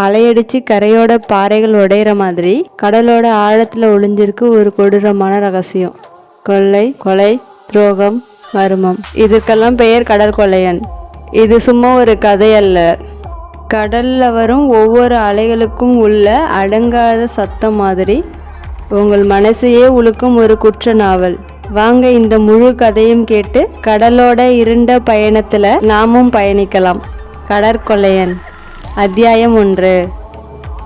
அலையடிச்சு கரையோட பாறைகள் உடையிற மாதிரி கடலோட ஆழத்துல ஒளிஞ்சிருக்கு ஒரு கொடூரமான ரகசியம். கொள்ளை கொலை துரோகம் மர்மம். இதுக்கெல்லாம் பெயர் கடற்கொள்ளையன் இது சும்மா ஒரு கதை அல்ல. கடல்ல வரும் ஒவ்வொரு அலைகளுக்கும் உள்ள அடங்காத சத்தம் மாதிரி உங்கள் மனசையே உழுக்கும் ஒரு குற்ற நாவல். வாங்க இந்த முழு கதையும் கேட்டு கடலோட இருண்ட பயணத்துல நாமும் பயணிக்கலாம். கடற்கொள்ளையன். அத்தியாயம் ஒன்று.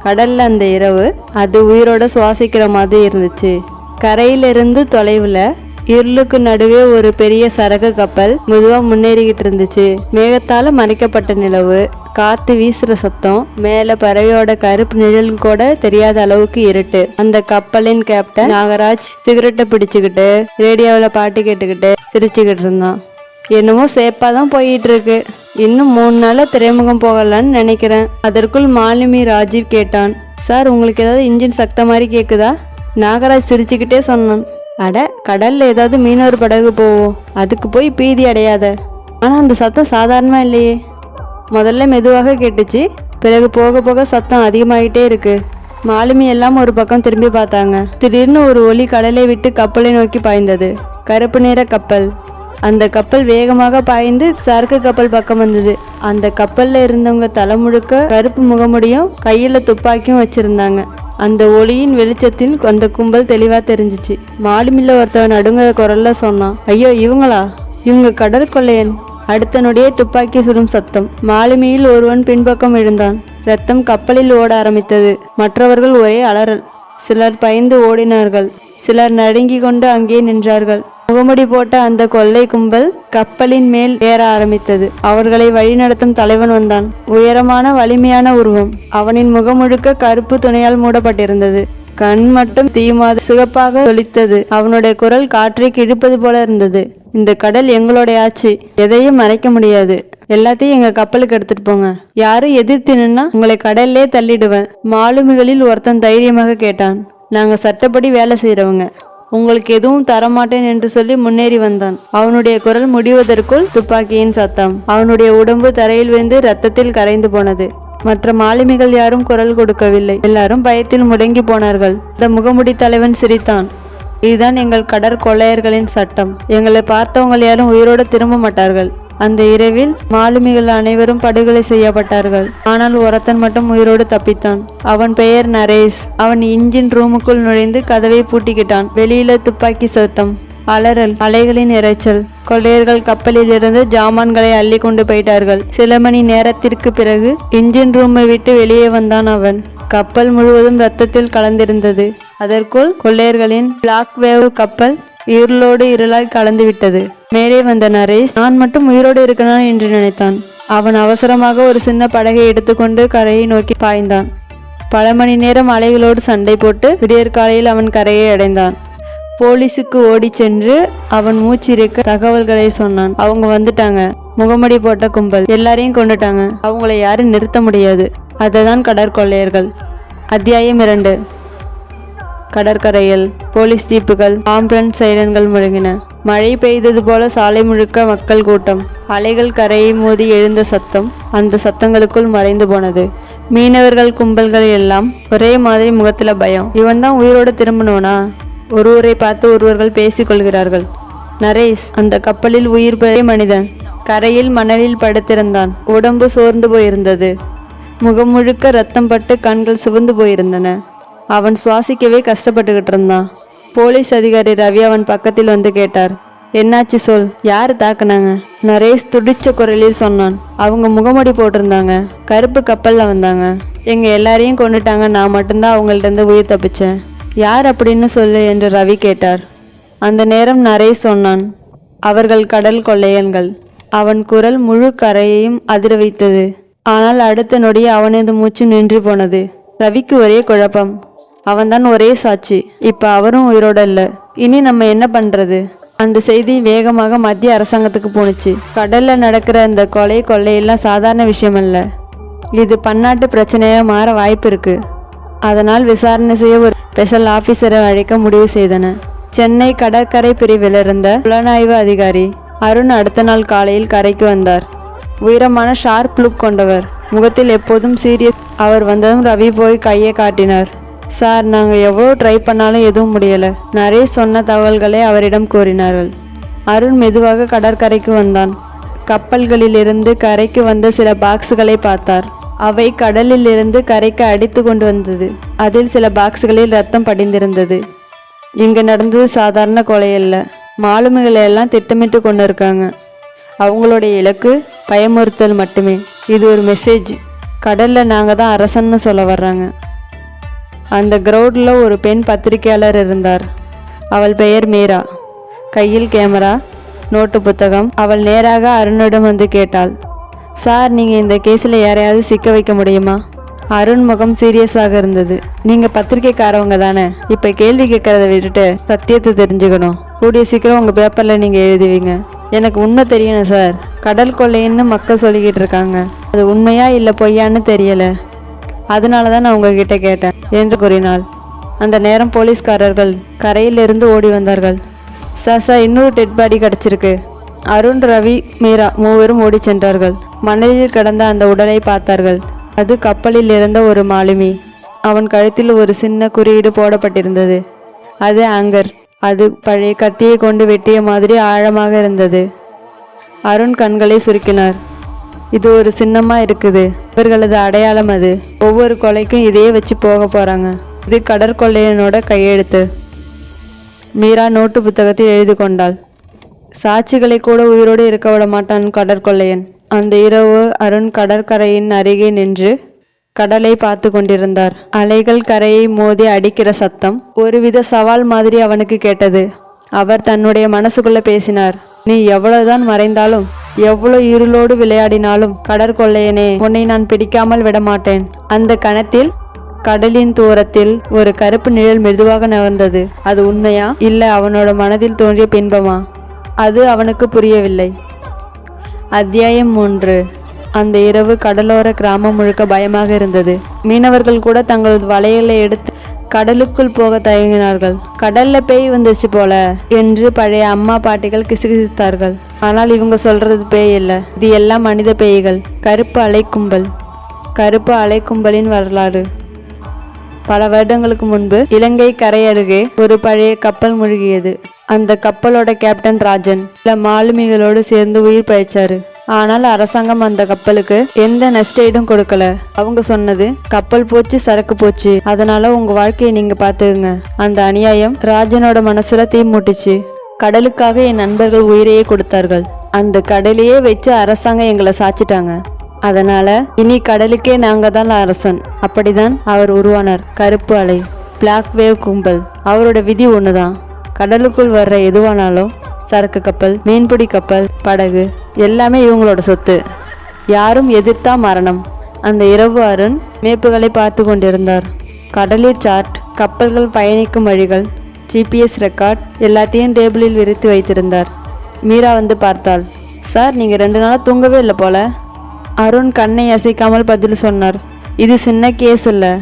கடலில் அந்த இரவு அது உயிரோட சுவாசிக்கிற மாதிரி இருந்துச்சு. கரையிலிருந்து தொலைவில் இருளுக்கு நடுவே ஒரு பெரிய சரக்கு கப்பல் மெதுவாக முன்னேறிக்கிட்டு இருந்துச்சு. மேகத்தால் மறைக்கப்பட்ட நிலவு காற்று வீசுகிற சத்தம் மேலே பறவையோட கருப்பு நிழல் கூட தெரியாத அளவுக்கு இருட்டு. அந்த கப்பலின் கேப்டன் நாகராஜ் சிகரெட்டை பிடிச்சுக்கிட்டு ரேடியோவில் பாட்டு கேட்டுக்கிட்டு சிரிச்சுக்கிட்டு இருந்தான். என்னமோ சேப்பாக தான் போயிட்டுருக்கு. இன்னும் மூணு நாளாக துறைமுகம் போகலான்னு நினைக்கிறேன். அதற்குள் மாலுமி ராஜீவ் கேட்டான். சார் உங்களுக்கு ஏதாவது இன்ஜின் சக்த மாதிரி கேட்குதா நாகராஜ் சிரிச்சுக்கிட்டே சொன்னான். அட கடலில் ஏதாவது மீனவர் படகு போவோம் அதுக்கு போய் பீதி அடையாத. ஆனால் அந்த சத்தம் சாதாரணமாக இல்லையே. முதல்ல மெதுவாக கேட்டுச்சு. பிறகு போக போக சத்தம் அதிகமாகிட்டே இருக்கு. மாலுமி எல்லாம் ஒரு பக்கம் திரும்பி பார்த்தாங்க. திடீர்னு ஒரு ஒளி கடலை விட்டு கப்பலை நோக்கி பாய்ந்தது. கருப்பு நிற கப்பல். அந்த கப்பல் வேகமாக பாய்ந்து சரக்கு கப்பல் பக்கம் வந்தது. அந்த கப்பல்ல இருந்தவங்க தலை முழுக்க கருப்பு முகமுடியும் கையில துப்பாக்கியும் வச்சிருந்தாங்க. அந்த ஒளியின் வெளிச்சத்தில் அந்த கும்பல் தெளிவா தெரிஞ்சிச்சு. மாலுமில்ல ஒருத்தவன் நடுங்க குரல்ல சொன்னான் ஐயோ இவங்களா? இவங்க கடற்கொள்ளையன் அடுத்த நொடியே துப்பாக்கி சுடும் சத்தம். மாலுமியில் ஒருவன் பின்பக்கம் எழுந்தான் ரத்தம் கப்பலில் ஓட ஆரம்பித்தது. மற்றவர்கள் ஒரே அலறல். சிலர் பயந்து ஓடினார்கள். சிலர் நடுங்கி கொண்டு அங்கே நின்றார்கள். முகமுடி போட்ட அந்த கொள்ளை கும்பல் கப்பலின் மேல் ஏற ஆரம்பித்தது. அவர்களை வழிநடத்தும் தலைவன் வந்தான். உயரமான வலிமையான உருவம். அவனின் முகமுழுக்க கருப்பு துணையால் மூடப்பட்டிருந்தது. கண் மட்டும் தீமாத சிகப்பாக ஒலித்தது அவனுடைய குரல் காற்றை கிழிப்பது போல இருந்தது. இந்த கடல் எங்களுடைய ஆட்சி. எதையும் மறைக்க முடியாது. எல்லாத்தையும் எங்க கப்பலுக்கு எடுத்துட்டு போங்க. யாரும் எதிர்த்து நின்னா உங்களை கடல்லே தள்ளிடுவேன். மாலுமிகளில் ஒருத்தன் தைரியமாக கேட்டான். நாங்கள் சட்டப்படி வேலை செய்கிறவங்க உங்களுக்கு எதுவும் தரமாட்டேன் என்று சொல்லி முன்னேறி வந்தான். அவனுடைய குரல் முடிவதற்குள் துப்பாக்கியின் சத்தம். அவனுடைய உடம்பு தரையில் விழுந்து ரத்தத்தில் கரைந்து போனது. மற்ற மாலுமிகள் யாரும் குரல் கொடுக்கவில்லை. எல்லாரும் பயத்தில் முடங்கி போனார்கள். இந்த முகமுடி தலைவன் சிரித்தான். இதுதான் எங்கள் கடற்கொள்ளையர்களின் சட்டம். எங்களை பார்த்தவங்கள் யாரும் உயிரோடு திரும்ப மாட்டார்கள். அந்த இரவில் மாலுமிகள் அனைவரும் படுகொலை செய்யப்பட்டார்கள். ஆனால் ஒருத்தன் மட்டும் உயிரோடு தப்பித்தான். அவன் பெயர் நரேஷ். அவன் இன்ஜின் ரூமுக்குள் நுழைந்து கதவை பூட்டிக்கிட்டான். வெளியில துப்பாக்கி சத்தம் அலறல் அலைகளின் இரைச்சல் கொள்ளையர்கள் கப்பலில் இருந்து ஜாமான்களை அள்ளி கொண்டு போயிட்டார்கள். சில மணி நேரத்திற்கு பிறகு இன்ஜின் ரூமை விட்டு வெளியே வந்தான் அவன். கப்பல் முழுவதும் ரத்தத்தில் கலந்திருந்தது. அதற்குள் கொள்ளையர்களின் பிளாக் வேவ் கப்பல் இருளோடு இருளாய் கலந்து விட்டது மேலே வந்த நரேஷ் நான் மட்டும் உயிரோடு இருக்கிறான் என்று நினைத்தான். அவன் அவசரமாக ஒரு சின்ன படகை எடுத்துக்கொண்டு கரையை நோக்கி பாய்ந்தான். பல மணி நேரம் அலைகளோடு சண்டை போட்டு விடியற்காலையில் அவன் கரையை அடைந்தான். போலீஸுக்கு ஓடிச் சென்று அவன் மூச்சிருக்க தகவல்களை சொன்னான். அவங்க வந்துட்டாங்க. முகமடி போட்ட கும்பல் எல்லாரையும் கொண்டுட்டாங்க. அவங்கள யாரும் நிறுத்த முடியாது. அதுதான் கடற்கொள்ளையர்கள். அத்தியாயம் இரண்டு. கடற்கரையில் போலீஸ் ஜீப்புகள் ஆம்புலன்ஸ் சைரன்கள் முழங்கின மழை பெய்தது போல சாலை முழுக்க மக்கள் கூட்டம். அலைகள் கரையை மோதி எழுந்த சத்தம் அந்த சத்தங்களுக்குள் மறைந்து போனது. மீனவர்கள் கும்பல்கள் எல்லாம் ஒரே மாதிரி முகத்துல பயம். இவன் தான் உயிரோடு திரும்பணும்னா ஒருவரை பார்த்து ஒருவர்கள் பேசிக்கொள்கிறார்கள் நரேஷ் அந்த கப்பலில் உயிர் பெரிய மனிதன் கரையில் மணலில் படுத்திருந்தான். உடம்பு சோர்ந்து போயிருந்தது. முகம் முழுக்க ரத்தம் பட்டு கண்கள் சிவந்து போயிருந்தன. அவன் சுவாசிக்கவே கஷ்டப்பட்டுக்கிட்டு இருந்தான். போலீஸ் அதிகாரி ரவி அவன் பக்கத்தில் வந்து கேட்டார். என்னாச்சு சொல் யார் தாக்குனாங்க? நரேஷ் துடிச்ச குரலில் சொன்னான். அவங்க முகமடி போட்டிருந்தாங்க. கருப்பு கப்பலில் வந்தாங்க. எங்கள் எல்லாரையும் கொண்டுட்டாங்க. நான் மட்டும்தான் அவங்கள்ட்ட இருந்து உயிர் தப்பிச்சேன். யார் அப்படின்னு சொல்லு என்று ரவி கேட்டார். அந்த நேரம் நரேஷ் சொன்னான். அவர்கள் கடல் கொள்ளையன்கள். அவன் குரல் முழு கரையையும் அதிர வைத்தது. ஆனால் அடுத்த நொடி அவனது மூச்சு நின்று போனது. ரவிக்கு ஒரே குழப்பம். அவன்தான் ஒரே சாட்சி. இப்போ அவரும் உயிரோட இல்லை. இனி நம்ம என்ன பண்ணுறது அந்த செய்தி வேகமாக மத்திய அரசாங்கத்துக்கு போணுச்சு. கடலில் நடக்கிற இந்த கொலை கொள்ளையெல்லாம் சாதாரண விஷயம் இல்லை இது பன்னாட்டு பிரச்சனையாக மாற வாய்ப்பு இருக்குது அதனால் விசாரணை செய்ய ஒரு ஸ்பெஷல் ஆஃபீஸரை அழைக்க முடிவு செய்தன. சென்னை கடற்கரை பிரிவில் இருந்த புலனாய்வு அதிகாரி அருண் அடுத்த நாள் காலையில் கரைக்கு வந்தார். உயரமான ஷார்ப் லுக் கொண்டவர். முகத்தில் எப்போதும் சீரியஸ் அவர் வந்ததும் ரவி போய் கையை காட்டினார். சார் நாங்கள் எவ்வளோ ட்ரை பண்ணாலும் எதுவும் முடியலை. நிறைய சொன்ன தகவல்களை அவரிடம் கூறினார்கள். அருண் மெதுவாக கடற்கரைக்கு வந்தான். கப்பல்களிலிருந்து கரைக்கு வந்த சில பாக்ஸுகளை பார்த்தார். அவை கடலில் இருந்து கரைக்கு அடித்து கொண்டு வந்தது. அதில் சில பாக்ஸுகளில் ரத்தம் படிந்திருந்தது. இங்கே நடந்தது சாதாரண கொலையல்ல. மாலுமிகளை எல்லாம் திட்டமிட்டு கொண்டு இருக்காங்க அவங்களுடைய இலக்கு பயமுறுத்தல் மட்டுமே. இது ஒரு மெசேஜ் கடலில் நாங்கள் தான் அரசன்னு சொல்ல வர்றாங்க. அந்த க்ரௌண்டில் ஒரு பெண் பத்திரிகையாளர் இருந்தார். அவள் பெயர் மீரா. கையில் கேமரா நோட்டு புத்தகம். அவள் நேராக அருணிடம் வந்து கேட்டாள் சார் நீங்கள் இந்த கேஸில் யாரையாவது சிக்க வைக்க முடியுமா? அருண் முகம் சீரியஸாக இருந்தது. நீங்கள் பத்திரிக்கைக்காரவங்க தானே? இப்போ கேள்வி கேட்குறத விட்டுட்டு சத்தியத்தை தெரிஞ்சுக்கணும். கூடிய சீக்கிரம் உங்கள் பேப்பரில் நீங்கள் எழுதுவீங்க. எனக்கு உண்மை தெரியணும் சார். கடல் கொள்ளைன்னு மக்கள் சொல்லிக்கிட்டு இருக்காங்க. அது உண்மையா இல்லை பொய்யான்னு தெரியலை. அதனால தான் நான் உங்ககிட்ட கேட்டேன். என்று கூறினாள். அந்த நேரம் போலீஸ்காரர்கள் கரையிலிருந்து ஓடி வந்தார்கள். சார் இன்னொரு டெட் பாடி கிடச்சிருக்கு. அருண் ரவி மீரா மூவரும் ஓடி சென்றார்கள். மணலில் கிடந்த அந்த உடலை பார்த்தார்கள். அது கப்பலில் இருந்த ஒரு மாலுமி. அவன் கழுத்தில் ஒரு சின்ன குறியீடு போடப்பட்டிருந்தது. அது ஆங்கர் அது பழைய கத்தியை கொண்டு வெட்டிய மாதிரி ஆழமாக இருந்தது. அருண் கண்களை சுருக்கினார். இது ஒரு சின்னமா இருக்குது. இவர்களது அடையாளம் அது. ஒவ்வொரு கொலைக்கும் இதையே வச்சு போக போறாங்க. இது கடற்கொள்ளையனோட கையெழுத்து. மீரா நோட்டு புத்தகத்தில் எழுதி கொண்டாள். சாட்சிகளை கூட உயிரோடு இருக்க விட மாட்டான் கடற்கொள்ளையன் அந்த இரவு அருண் கடற்கரையின் அருகே நின்று கடலை பார்த்து கொண்டிருந்தார். அலைகள் கரையை மோதி அடிக்கிற சத்தம் ஒருவித சவால் மாதிரி அவனுக்கு கேட்டது. அவர் தன்னுடைய மனசுக்குள்ள பேசினார். நீ எவ்வளவுதான் மறைந்தாலும் எவ்வளவு இருளோடு விளையாடினாலும் கடற்கொள்ளையனே உன்னை நான் பிடிக்காமல் விடமாட்டேன். அந்த கணத்தில் கடலின் தூரத்தில் ஒரு கருப்பு நிழல் மெதுவாக நகர்ந்தது. அது உண்மையா? இல்லை அவனோட மனதில் தோன்றிய பின்பமா? அது அவனுக்கு புரியவில்லை. அத்தியாயம் மூன்று அந்த இரவு கடலோர கிராமம் முழுக்க பயமாக இருந்தது. மீனவர்கள் கூட தங்களது வலைகளை எடுத்து கடலுக்குள் போக தயங்கினார்கள். கடல்ல பேய் வந்துச்சு போல என்று பழைய அம்மா பாட்டிகள் கிசுகிசுத்தார்கள். ஆனால் இவங்க சொல்றது பேய் இல்ல இது எல்லாம் மனித பேய்கள். கருப்பு அலைக்கும்பல் கருப்பு அலைக்கும்பலின் வரலாறு. பல வருடங்களுக்கு முன்பு இலங்கை கரை அருகே ஒரு பழைய கப்பல் மூழ்கியது. அந்த கப்பலோட கேப்டன் ராஜன் சில மாலுமிகளோடு சேர்ந்து உயிர் பழைச்சாரு. ஆனால் அரசாங்கம் அந்த கப்பலுக்கு எந்த நஷ்டஈடும் கொடுக்கல. அவங்க சொன்னது கப்பல் போச்சு சரக்கு போச்சு. அதனால உங்க வாழ்க்கையை நீங்க பாத்துக்குங்க அந்த அநியாயம் ராஜனோட மனசுல தீ மூட்டுச்சு. கடலுக்காக என் நண்பர்கள் உயிரையே கொடுத்தார்கள். அந்த கடலையே வச்சு அரசாங்கம் எங்களை சாச்சிட்டாங்க. அதனால இனி கடலுக்கே நாங்க தான் அரசன். அப்படிதான் அவர் உருவானார். கருப்பு அலை பிளாக் வேவ் கும்பல். அவரோட விதி ஒண்ணுதான். கடலுக்குள் வர்ற எதுவானாலும் சரக்கு கப்பல் மீன்பிடி கப்பல் படகு எல்லாமே இவங்களோட சொத்து. யாரும் எதிர்த்தா மரணம். அந்த இரவு அருண் மேப்புகளை பார்த்து கொண்டிருந்தார். கடலில் சார்ட் கப்பல்கள் பயணிக்கும் வழிகள் ஜிபிஎஸ் ரெக்கார்ட் எல்லாத்தையும் டேபிளில் விரித்து வைத்திருந்தார். மீரா வந்து பார்த்தாள். சார் நீங்கள் ரெண்டு நாளாக தூங்கவே இல்லை போல. அருண் கண்ணை அசைக்காமல் பதில் சொன்னார். இது சின்ன கேஸ் இல்லை.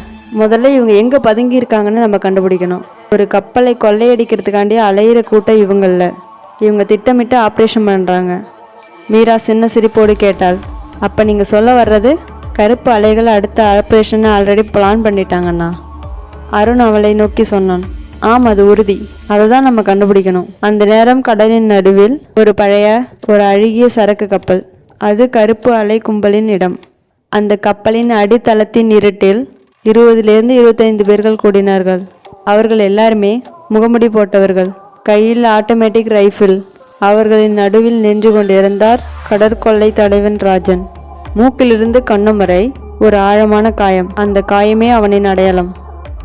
முதல்ல இவங்க எங்கே பதுங்கி இருக்காங்கன்னு நம்ம கண்டுபிடிக்கணும். ஒரு கப்பலை கொள்ளையடிக்கிறதுக்காண்டி அலையிற கூட்டம் இவங்களில். இவங்க திட்டமிட்டு ஆப்ரேஷன் பண்ணுறாங்க மீரா சின்ன சிரிப்போடு கேட்டாள். அப்போ நீங்கள் சொல்ல வர்றது கருப்பு அலைகள் அடுத்த ஆப்ரேஷனை ஆல்ரெடி பிளான் பண்ணிட்டாங்கண்ணா. அருண் அவளை நோக்கி சொன்னான். ஆம் அது உறுதி. அதை தான் நம்ம கண்டுபிடிக்கணும். அந்த நேரம் கடலின் நடுவில் ஒரு பழைய ஒரு அழுகிய சரக்கு கப்பல். அது கருப்பு அலை கும்பலின் இடம். அந்த கப்பலின் அடித்தளத்தின் இருட்டில் இருபதுலேருந்து இருபத்தைந்து பேர்கள் கூடினார்கள். அவர்கள் எல்லாருமே முகமுடி போட்டவர்கள். கையில் ஆட்டோமேட்டிக் ரைஃபிள் அவர்களின் நடுவில் நின்று கொண்டிருந்தார் கடற்கொள்ளை தலைவன் ராஜன். மூக்கிலிருந்து கண்ணும் வரை ஒரு ஆழமான காயம். அந்த காயமே அவனின் அடையாளம்.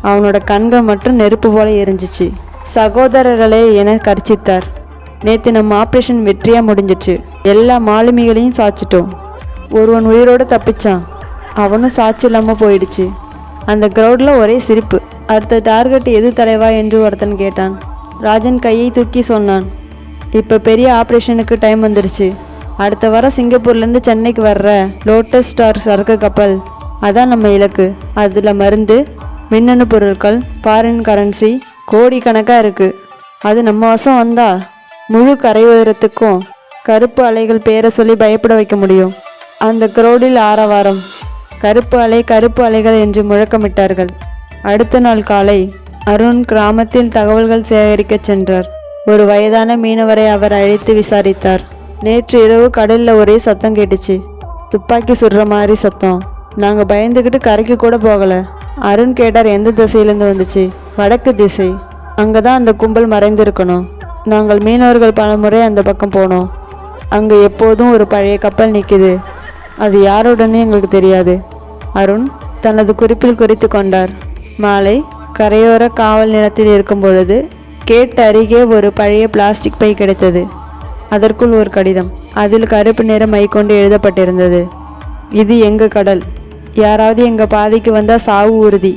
அவனோட கண்கள் மட்டும் நெருப்பு போல எரிஞ்சிச்சு. சகோதரர்களே என கர்ச்சித்தார். நேற்று நம்ம ஆப்ரேஷன் வெற்றியாக முடிஞ்சிச்சு. எல்லா மாலுமிகளையும் சாச்சிட்டோம். ஒருவன் உயிரோடு தப்பிச்சான். அவனும் சாட்சி இல்லாமல் போயிடுச்சு. அந்த க்ரௌடில் ஒரே சிரிப்பு. அடுத்த டார்கெட் எது தலைவா என்று ஒருத்தன் கேட்டான். ராஜன் கையை தூக்கி சொன்னான். இப்போ பெரிய ஆப்ரேஷனுக்கு டைம் வந்துருச்சு. அடுத்த வாரம் சிங்கப்பூர்லேருந்து சென்னைக்கு வர்ற லோட்டஸ் ஸ்டார் சரக்கு கப்பல். அதான் நம்ம இலக்கு. அதில் மருந்து மின்னணு பொருட்கள் ஃபாரின் கரன்சி கோடிக்கணக்காக இருக்குது அது நம்ம வசம் வந்தால் முழு கரையோரத்துக்கும் கருப்பு அலைகள் பேரை சொல்லி பயப்பட வைக்க முடியும். அந்த கிரௌடில் ஆரவாரம். கருப்பு அலை கருப்பு அலைகள் என்று முழக்கமிட்டார்கள். அடுத்த நாள் காலை அருண் கிராமத்தில் தகவல்கள் சேகரிக்கச் சென்றார். ஒரு வயதான மீனவரை அவர் அழைத்து விசாரித்தார். நேற்று இரவு கடலில் ஒரே சத்தம் கேட்டுச்சு. துப்பாக்கி சுடுற மாதிரி சத்தம். நாங்கள் பயந்துக்கிட்டு கரைக்கு கூட போகலை. அருண் கேட்டார் எந்த திசையிலேருந்து வந்துச்சு? வடக்கு திசை. அங்கே தான் அந்த கும்பல் மறைந்திருக்கணும். நாங்கள் மீனவர்கள் பல முறை அந்த பக்கம் போனோம். அங்கே எப்போதும் ஒரு பழைய கப்பல் நிற்குது அது யாருடனே எங்களுக்கு தெரியாது. அருண் தனது குறிப்பில் குறித்து கொண்டார். மாலை கரையோர காவல் நிலத்தில் இருக்கும் பொழுது கேட் அருகே ஒரு பழைய பிளாஸ்டிக் பை கிடைத்தது. அதற்குள் ஒரு கடிதம். அதில் கருப்பு நிற மை கொண்டு எழுதப்பட்டிருந்தது. இது எங்க கடல்? யாராவது எங்க பாதைக்கு வந்தா சாவு உறுதி.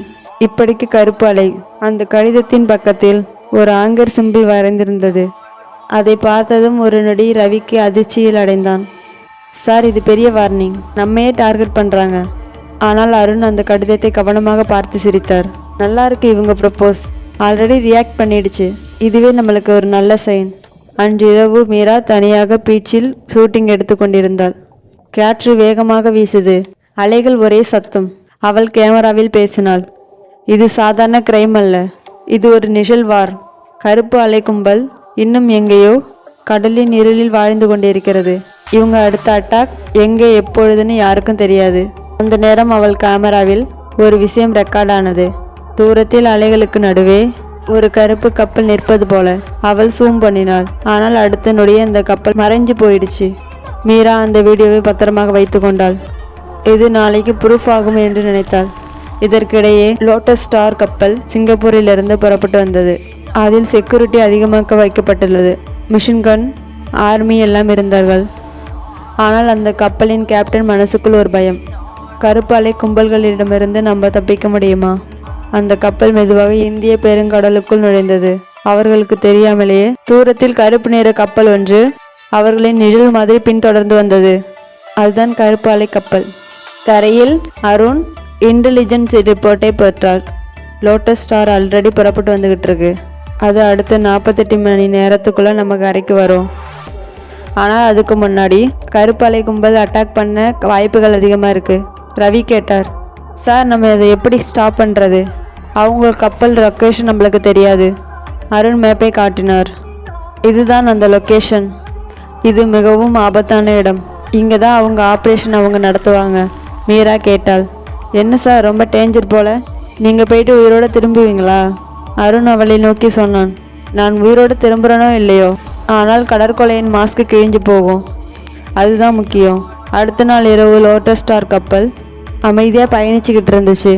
இப்படிக்கு கருப்பு அலை. அந்த கடிதத்தின் பக்கத்தில் ஒரு ஆங்கர் சிம்பிள் வரைந்திருந்தது. அதை பார்த்ததும் ஒரு நொடி ரவிக்கு அதிர்ச்சியில் அடைந்தான். சார் இது பெரிய வார்னிங். நம்மையே டார்கெட் பண்ணுறாங்க ஆனால் அருண் அந்த கடிதத்தை கவனமாக பார்த்து சிரித்தார். நல்லா இருக்கு இவங்க ப்ரப்போஸ் ஆல்ரெடி ரியாக்ட் பண்ணிடுச்சு. இதுவே நம்மளுக்கு ஒரு நல்ல சைன் அன்று இரவு மீரா தனியாக பீச்சில் ஷூட்டிங் எடுத்து கொண்டிருந்தாள். காற்று வேகமாக வீசுது. அலைகள் ஒரே சத்தம். அவள் கேமராவில் பேசினாள். இது சாதாரண கிரைம் அல்ல. இது ஒரு நிழல்வார் கருப்பு அலை கும்பல் இன்னும் எங்கேயோ கடலின் இருளில் வாழ்ந்து கொண்டிருக்கிறது. இவங்க அடுத்த அட்டாக் எங்கே எப்பொழுதுன்னு யாருக்கும் தெரியாது. அந்த நேரம் அவள் கேமராவில் ஒரு விஷயம் ரெக்கார்ட் ஆனது. தூரத்தில் அலைகளுக்கு நடுவே ஒரு கருப்பு கப்பல் நிற்பது போல அவள் சூம் பண்ணினாள். ஆனால் அடுத்த நொடியே அந்த கப்பல் மறைஞ்சு போயிடுச்சு. மீரா அந்த வீடியோவை பத்திரமாக வைத்து கொண்டாள். இது நாளைக்கு ப்ரூஃப் ஆகும் என்று நினைத்தாள். இதற்கிடையே லோட்டஸ் ஸ்டார் கப்பல் சிங்கப்பூரிலிருந்து புறப்பட்டு வந்தது. அதில் செக்யூரிட்டி அதிகமாக வைக்கப்பட்டுள்ளது. மிஷின் கன் ஆர்மி எல்லாம் இருந்தார்கள். ஆனால் அந்த கப்பலின் கேப்டன் மனசுக்குள் ஒரு பயம். கருப்பாலை கும்பல்களிடமிருந்து நம்ம தப்பிக்க முடியுமா? அந்த கப்பல் மெதுவாக இந்திய பெருங்கடலுக்குள் நுழைந்தது. அவர்களுக்கு தெரியாமலேயே தூரத்தில் கருப்பு நிற கப்பல் ஒன்று அவர்களின் நிழல் மாதிரி பின்தொடர்ந்து வந்தது. அதுதான் கருப்பு அலை கப்பல். கரையில் அருண் இன்டெலிஜென்ஸ் ரிப்போர்ட்டை பெற்றார். லோட்டஸ் ஸ்டார் ஆல்ரெடி புறப்பட்டு வந்துகிட்டு இருக்கு. அது அடுத்த நாற்பத்தெட்டு மணி நேரத்துக்குள்ள நம்ம கரைக்கு வரும். ஆனால் அதுக்கு முன்னாடி கருப்பாலை கும்பல் அட்டாக் பண்ண வாய்ப்புகள் அதிகமாக இருக்குது ரவி கேட்டார். சார் நம்ம இதை எப்படி ஸ்டாப் பண்ணுறது அவங்க கப்பல் லொக்கேஷன் நம்மளுக்கு தெரியாது. அருண் மேப்பை காட்டினார். இதுதான் அந்த லொக்கேஷன் இது மிகவும் ஆபத்தான இடம். இங்கே தான் அவங்க ஆப்ரேஷன் அவங்க நடத்துவாங்க. மீரா கேட்டாள். என்ன சார் ரொம்ப டேஞ்சர் போல? நீங்கள் போயிட்டு உயிரோடு திரும்புவீங்களா? அருண் அவளை நோக்கி சொன்னான். நான் உயிரோடு திரும்புகிறனோ இல்லையோ? ஆனால் கடற்கொலையின் மாஸ்க்கு கிழிஞ்சு போகும். அதுதான் முக்கியம். அடுத்த நாள் இரவு லோட்டஸ் ஸ்டார் கப்பல் அமைதியாக பயணிச்சுக்கிட்டு இருந்துச்சு.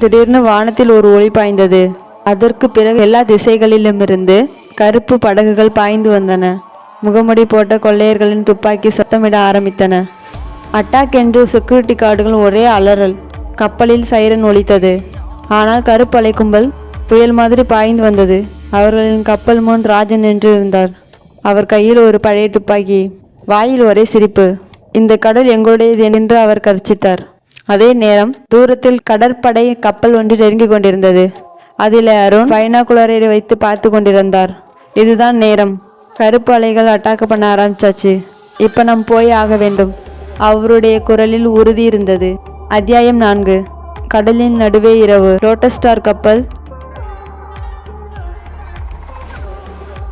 திடீர்னு வானத்தில் ஒரு ஒளி பாய்ந்தது. அதற்கு பிறகு எல்லா திசைகளிலுமிருந்து கருப்பு படகுகள் பாய்ந்து வந்தன. முகமுடி போட்ட கொள்ளையர்களின் துப்பாக்கி சத்தமிட ஆரம்பித்தன. அட்டாக் என்று செக்யூரிட்டி கார்டுகள் ஒரே அலறல். கப்பலில் சைரன் ஒலித்தது. ஆனால் கருப்பு அலை கும்பல் புயல் மாதிரி பாய்ந்து வந்தது. அவர்களின் கப்பல் முன் ராஜன் நின்று இருந்தார். அவர் கையில் ஒரு பழைய துப்பாக்கி வாயில் ஒரே சிரிப்பு. இந்த கடல் எங்களுடையது என்று அவர் கர்ச்சித்தார். அதே நேரம் தூரத்தில் கடற்படை கப்பல் ஒன்று நெருங்கிக் கொண்டிருந்தது. அதில் அருண் பைனாகுலரை வைத்து பார்த்து கொண்டிருந்தார். இதுதான் நேரம். கருப்பு அலைகள் அட்டாக் பண்ண ஆரம்பிச்சாச்சு. இப்போ நாம் போய் ஆக வேண்டும். அவருடைய குரலில் உறுதி இருந்தது. அத்தியாயம் நான்கு. கடலின் நடுவே இரவு. லோட்டஸ் ஸ்டார் கப்பல்